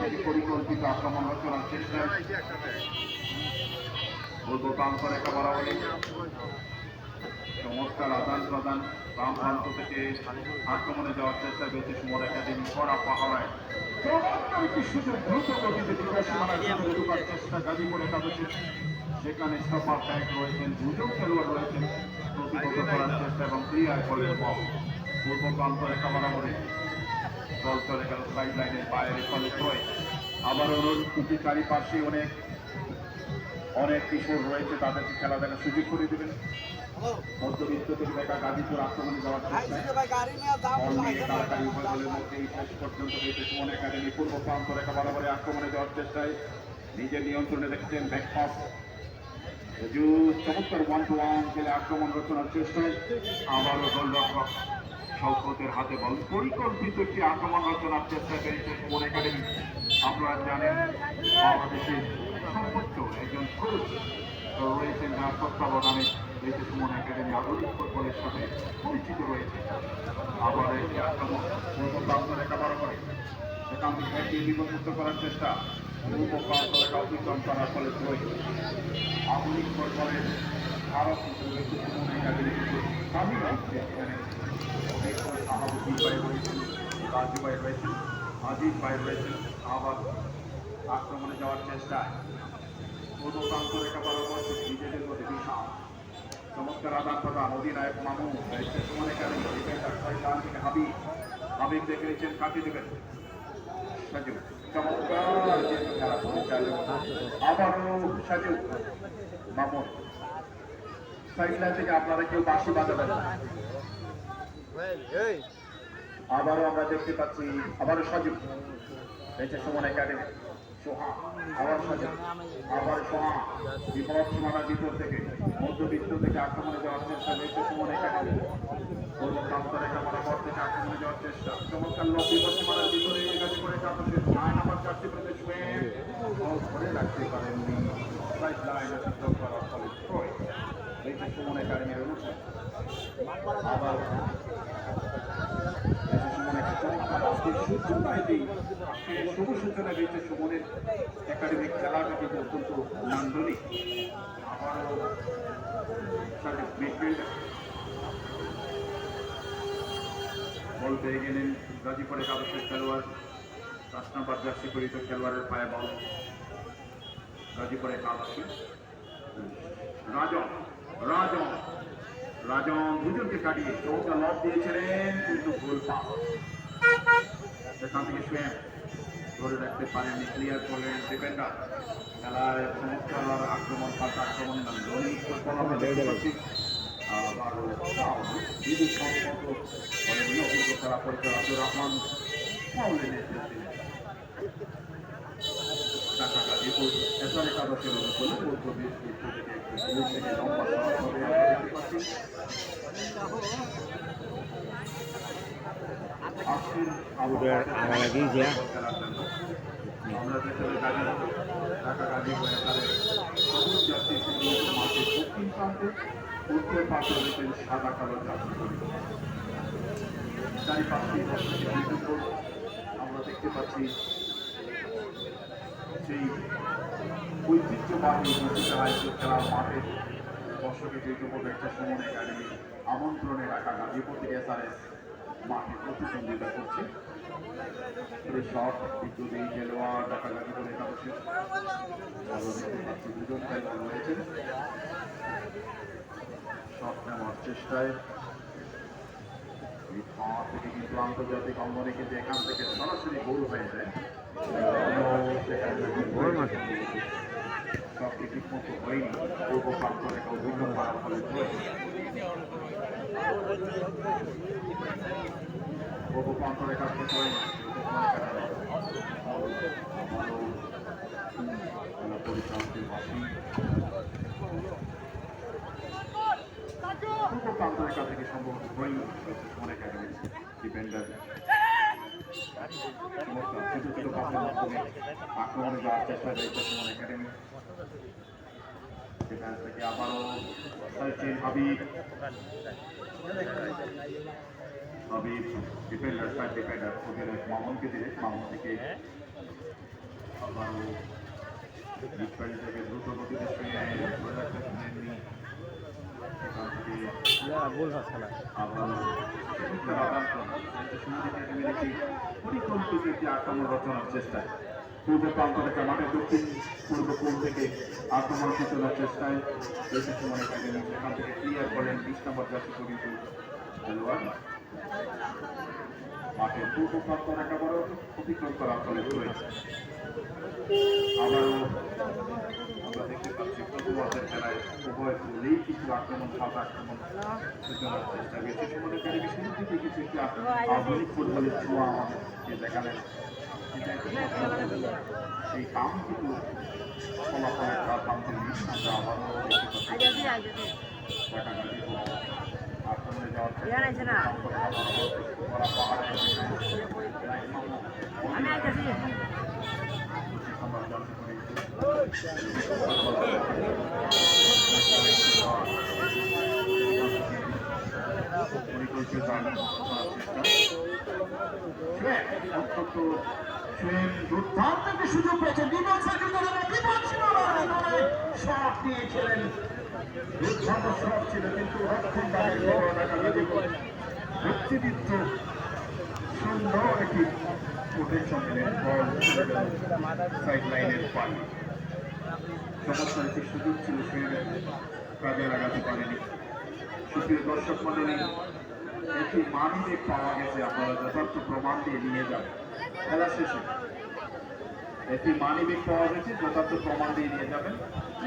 থেকে পরিকল্পিত আক্রমণ রচনার চেষ্টায় বলব প্রান্তরেখা বরাবরই চমৎকার আদান প্রদান বাম প্রান্ত থেকে আক্রমণে যাওয়ার চেষ্টা পেয়েছে সুমন একাডেমি, কড়া পাহাড়ায় চমৎকার একটি সুযোগ দ্রুত গতিতে চেষ্টা সেখানে সফা ব্যাগ রয়েছেন, দুজন খেলোয়াড় রয়েছেন। প্রতিহত করার চেষ্টা এবং ক্লিয়ার করলেন পূর্ব প্রান্ত রেখা বরাবরে দল চলে গেল সাইড লাইনের বাইরে ফলে থ্রোয়ে আবার অনুরোধ চারিপাশে অনেক অনেক কিশোর রয়েছে তাদেরকে খেলা দেখার সুযোগ করে দেবেন। মধ্যবিত্ত থেকে দেখা গাজীপুর আক্রমণে যাওয়ার নিয়ে। উভয় দলের মধ্যেই শেষ পর্যন্ত রয়েছে সুমন একাডেমি পূর্ব প্রান্ত রেখা বরাবরে আক্রমণে যাওয়ার চেষ্টায় নিজের নিয়ন্ত্রণে রেখেছেন ব্যাকপাস চমৎকার ওয়ান টু ওয়ান খেলে আক্রমণ রচনার চেষ্টায় আবারও গোলরক্ষক শওকতের হাতে বল। পরিকল্পিত একটি আক্রমণ রচনার চেষ্টা করেছে সুমন একাডেমি। আপনারা জানেন, বাংলাদেশের সর্বোচ্চ একজন কোচ রয়েছেন যার তত্ত্বাবধানে রয়েছে সুমন একাডেমি আধুনিক ফুটবলের সাথে পরিচিত রয়েছে। আবার একটি আক্রমণ পূর্ব রেখা বরাবরে সেখান থেকে একটি বিপদমুক্ত করার চেষ্টা পূর্ব অতিক্রম করার ফলে আধুনিক ফুটবলের রাজু ভাই রয়েছেন আজিজ ভাই রয়েছেন আবার আক্রমণে যাওয়ার চেষ্টায় পূর্ব প্রান্ত রেখা বরাবর নিজেদের মধ্যে বিশাল চমৎকার আদান প্রদান অধিনায়ক মামু সুমন একাডেমি ডিফেন্ডার শয়তান থেকে হাবিব হাবিব দেখে নিচ্ছেন কাটিয়ে দেবেন সাজু চমৎকার আবারও সাজু মামুন সাইড থেকে আপনারা কেউ বাঁশি বাজাবেন না। আবারও আমরা দেখতে পাচ্ছি আবারও সজীব রয়েছে সুমন একাডেমি সোহা আবার সজীব আবার সোহা বিপদ সীমানার ভিতর থেকে মধ্যবিত্ত থেকে আক্রমণে যাওয়ার চেষ্টা রয়েছে সুমন একাডেমি পূর্ব প্রান্ত রেখা থেকে আক্রমণে যাওয়ার চেষ্টা। চমৎকার লোক বিপদ সীমানার ভিতরে এগাতে করে কাপড়ের নয় নাম্বার চারটি প্রদেশ হয়ে ধরে রাখতে পারেননি। সাইড লাইন অতিক্রম করার ফলে ছয় রয়েছে সুমন একাডেমির আবার শুভ সূচনা দিয়েছে সুমনের একাডেমিক খেলাটা কিন্তু অত্যন্ত নান্দনিক আবারও বল পেয়ে গেলেন গাজীপুরের কাগজের খেলোয়াড় পাঁচ নাম্বার জার্সি পরিচিত খেলোয়াড়ের পায়ে বল গাজীপুরের কাগজে রাজন রাজন রাজন দুজনকে কাটিয়ে চৌকা লব দিয়েছিলেন, কিন্তু ভুল পাস সেখান থেকে শুয়ে ধরে রাখতে পারেননি ক্লিয়ার করলেন ডিফেন্ডার খেলার চমৎকার আক্রমণ, পাল্টা আক্রমণ সম্পর্ক খেলা পরিচালক রহমান ঢাকা গাজীপুর এসআর একাদশের অনুকূলে মধ্য বেশ থেকে লম্বা আমরা দেখতে পাচ্ছি সেই ঐতিহ্যবাহী ঐতিহ্যবাহী খেলার মাঠে দর্শকের যে যুবক একটা সুমন একাডেমি আমন্ত্রণে রাখা গাজীপুর এসআরএস মাঠে প্রতিদ্বন্দ্বিতা করছে চেষ্টায় থেকে কিন্তু আন্তর্জাতিক অঙ্গনে কিন্তু এখান থেকে সরাসরি গোল হয়ে যায় হয়নি পূর্ব প্রান্ত রেখা অভিযোগ করার পূর্ব প্রান্ত রেখা ঠিক হয়নি পরিচালকের বাসী পূর্ব প্রান্ত রেখা থেকে সম্ভবত হয়নি সুমন ডিফেন্ডার ছোট ছোট আক্রমণে যাওয়ার চেষ্টা রয়েছে সুমন সেখান থেকে আবারও সাইচেন হাবিব। তবে ডিফেন্ডার সাইড ডিফেন্ডার ওদের মামুনকে দিলে মামুন থেকে আবারও মিডফিল্ড থেকে দ্রুত গতিতে ছুঁয়ে ধরে চেষ্টায়। পূর্ব প্রান্ত থেকে মাঠের দক্ষিণ, পূর্ব কোণ থেকে আক্রমণ সূচনার চেষ্টায় এসে সুমন একাডেমি সেখান থেকে ক্লিয়ার করেন বিশ নম্বর জাতি কিন্তু খেলোয়াড় মাঠের পূর্ব প্রান্ত একেবারে অতিক্রম করার ফলে রয়েছে আবারও আমরা দেখতে পাচ্ছি প্রথমার্ধের খেলায়। উভয় দলেই কিছু আক্রমণ সাত আক্রমণ সূচনার চেষ্টা। বেশি সুমন একাডেমি শুরু থেকে কিছু একটি আধুনিক ফুটবলের ছোঁয়া আমাদেরকে দেখালেন। সেই কিন্তু ফলাফলের তার কাম তিনি আমরা আবারও পরিকল্পিত অত্যন্ত ট্রেন দুর্দান্ত একটি সুযোগ পেয়েছেন বিপদ দলের বিপদ সীমানার শট নিয়েছিলেন। দুর্দান্ত শট ছিল, কিন্তু রক্ষণ সুন্দর একটি প্রোটেকশন দিলেন বল সাইড লাইনের পানি চমৎকার একটি সুযোগ ছিল সে কাজে লাগাতে পারেনি। সুপ্রিয় দর্শক মন্ডলী একটি মানিব্যাগ পাওয়া গেছে। আপনারা যথার্থ প্রমাণ দিয়ে নিয়ে যান। খেলা শেষে। একটি মানিবিক পাওয়া গেছে যথার্থ প্রমাণ দিয়ে নিয়ে যাবেন।